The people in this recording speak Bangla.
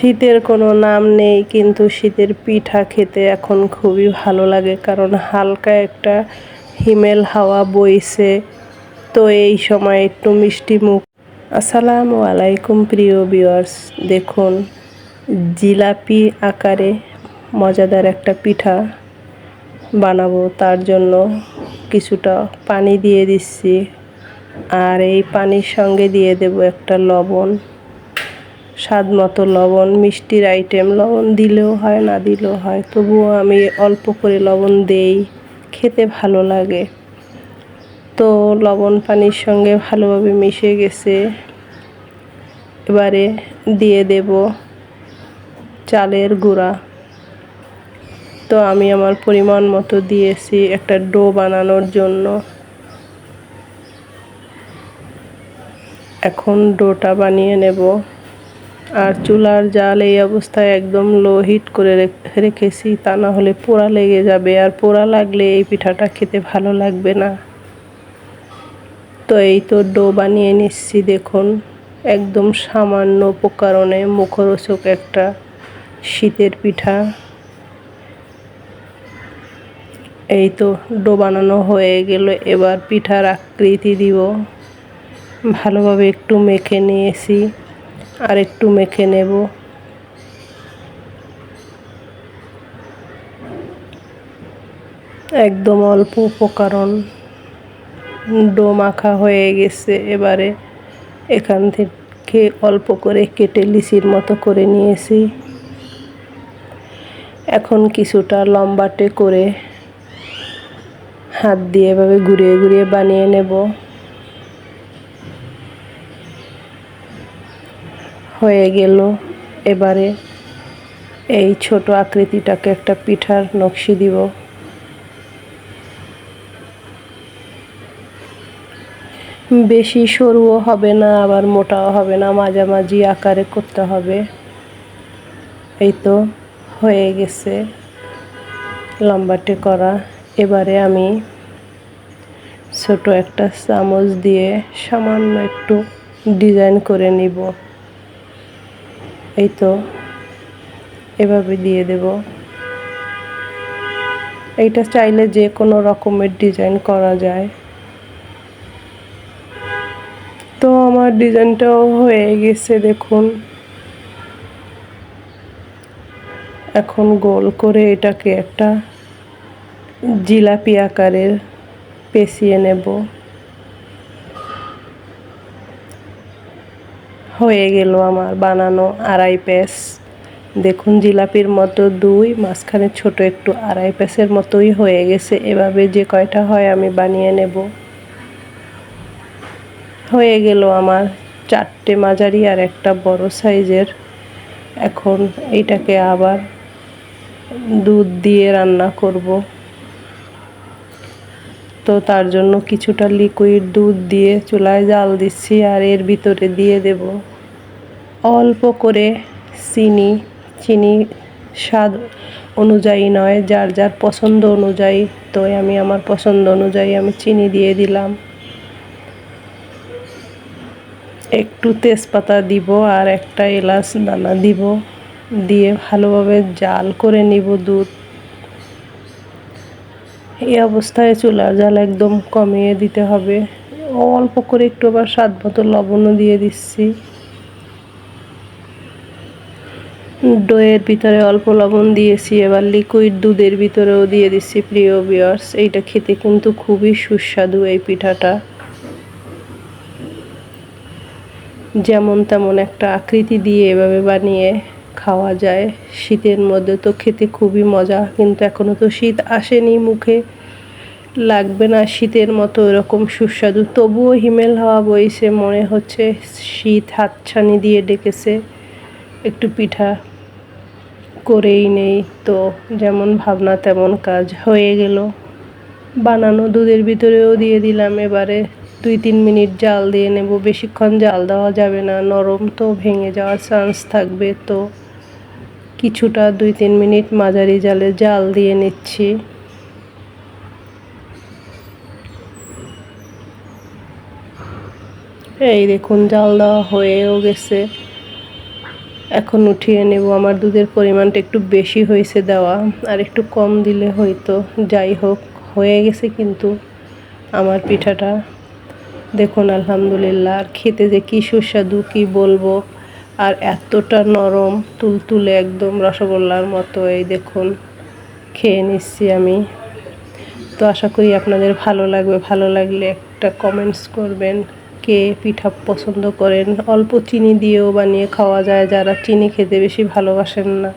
শীতের কোনো নাম নেই, কিন্তু শীতের পিঠা খেতে এখন খুবই ভালো লাগে, কারণ হালকা একটা হিমেল হাওয়া বইছে। তো এই সময় একটু মিষ্টি মুখ। আসসালামু আলাইকুম প্রিয় ভিউয়ার্স, দেখুন জিলাপি আকারে মজাদার একটা পিঠা বানাবো, তার জন্য কিছুটা পানি দিয়ে দিচ্ছি। আর এই পানির সঙ্গে দিয়ে দেব একটা লবণ। স্বাদ মতো লবণ, মিষ্টির আইটেম লবণ দিলেও হয়, না দিলেও হয়। তবুও আমি অল্প করে লবণ দেই, খেতে ভালো লাগে। তো লবণ পানির সঙ্গে ভালোভাবে মিশে গেছে। এবারে দিয়ে দেব চালের গুঁড়া। তো আমি আমার পরিমাণ মতো দিয়েছি একটা ডো বানানোর জন্য। এখন ডোটা বানিয়ে নেব। আর চুলার জাল এই অবস্থায় একদম লো হিট করে রেখেছি, তা না হলে পোড়া লেগে যাবে। আর পোড়া লাগলে এই পিঠাটা খেতে ভালো লাগবে না। তো এই তো ডো বানিয়ে নিচ্ছি, দেখুন। একদম সামান্য উপকরণে মুখরোচক একটা শীতের পিঠা। এই তো ডো বানানো হয়ে গেল। এবার পিঠার আকৃতি দিব। ভালোভাবে একটু মেখে নিয়েছি। আর একটু মেখে নেব। একদম অল্প উপকরণ। ডো মাখা হয়ে গেছে এবারে। এখান থেকে অল্প করে কেটে লিচির মতো করে নিয়েছি। এখন কিছুটা লম্বাটে করে হাত দিয়ে এভাবে ঘুরিয়ে ঘুরিয়ে বানিয়ে নেব। হয়ে গেল। এবারে এই ছোট আকৃতিটাকে একটা পিঠার নকশি দিব। বেশি সরুও হবে না, আবার মোটাও হবে না, মাঝামাঝি আকারে করতে হবে। এই তো হয়ে গেছে লম্বাটে করা। এবারে আমি ছোট একটা চামচ দিয়ে সামান্য একটু ডিজাইন করে নিব। এই তো, এভাবে দিয়ে দেব। এইটা চাইলে যে কোনো রকমের ডিজাইন করা যায়। তো আমার ডিজাইনটাও হয়ে গেছে, দেখুন। এখন গোল করে এটাকে একটা জিলাপি আকারের পেঁচিয়ে নেব। হয়ে গেল আমার বানানো আড়াই প্যাস দেখুন জিলাপির মতো দুই, মাঝখানে ছোট একটু আড়াই প্যাসের মতোই হয়ে গেছে। এভাবে যে কয়টা হয় আমি বানিয়ে নেব। হয়ে গেল আমার চারটে মাঝারি আর একটা বড় সাইজের। এখন এইটাকে আবার দুধ দিয়ে রান্না করব। তো তার জন্য কিছুটা লিকুইড দুধ দিয়ে চুলায় জাল দিচ্ছি আর এর ভিতরে দিয়ে দেব অল্প করে চিনি। চিনি স্বাদ অনুযায়ী নয়, যার যার পছন্দ অনুযায়ী। তো আমি আমার পছন্দ অনুযায়ী আমি চিনি দিয়ে দিলাম। একটু তেজপাতা দিব আর একটা এলাচ দানা দিব। দিয়ে ভালোভাবে জাল করে নিব দুধ। এই অবস্থায় চুলার জাল একদম কমিয়ে দিতে হবে। অল্প করে একটু আবার স্বাদ মতো লবণও দিয়ে দিচ্ছি। দইয়ের ভিতরে অল্প লবণ দিয়েছি, এবার লিকুইড দুধের ভিতরেও দিয়ে দিচ্ছি। প্রিয় বিয়ার্স এইটা খেতে কিন্তু খুবই সুস্বাদু এই পিঠাটা। যেমন তেমন একটা আকৃতি দিয়ে এভাবে বানিয়ে খাওয়া যায়। শীতের মধ্যে তো খেতে খুবই মজা, কিন্তু এখনও তো শীত আসেনি মুখে। লাগবে না শীতের মতো এরকম সুস্বাদু। তবুও হিমেল হাওয়া বইছে, মনে হচ্ছে শীত হাতছানি দিয়ে ডেকেছে। একটু পিঠা করেই নেই তো, যেমন ভাবনা তেমন কাজ হয়ে গেল। বানানো দুধের ভিতরেও দিয়ে দিলাম এবারে। দুই তিন মিনিট জাল দিয়ে নেব, বেশিক্ষণ জাল দেওয়া যাবে না, নরম তো ভেঙে যাওয়ার চান্স থাকবে তো। কিছুটা দুই তিন মিনিট মাঝারি জালে জাল দিয়ে নিচ্ছি। এই দেখুন জাল দেওয়া হয়েও গেছে। এখন উঠিয়ে নেব। আমার দুধের পরিমাণটা একটু বেশি হয়েছে দেওয়া, আর একটু কম দিলে হয়তো, যাই হোক, হয়ে গেছে কিন্তু আমার পিঠাটা। দেখুন, আলহামদুলিল্লাহ, আর খেতে যে কী সুস্বাদু, কী বলব। আর এতটা নরম, তুলতুলে একদম রসগোল্লার মতো, এই দেখুন, খেয়ে নিচ্ছি আমি। তো আশা করি আপনাদের ভালো লাগবে। ভালো লাগলে একটা কমেন্টস করবেন। কে পিঠা পছন্দ করেন? অল্প চিনি দিয়েও বানিয়ে খাওয়া যায় যারা চিনি খেতে বেশি ভালোবাসেন না।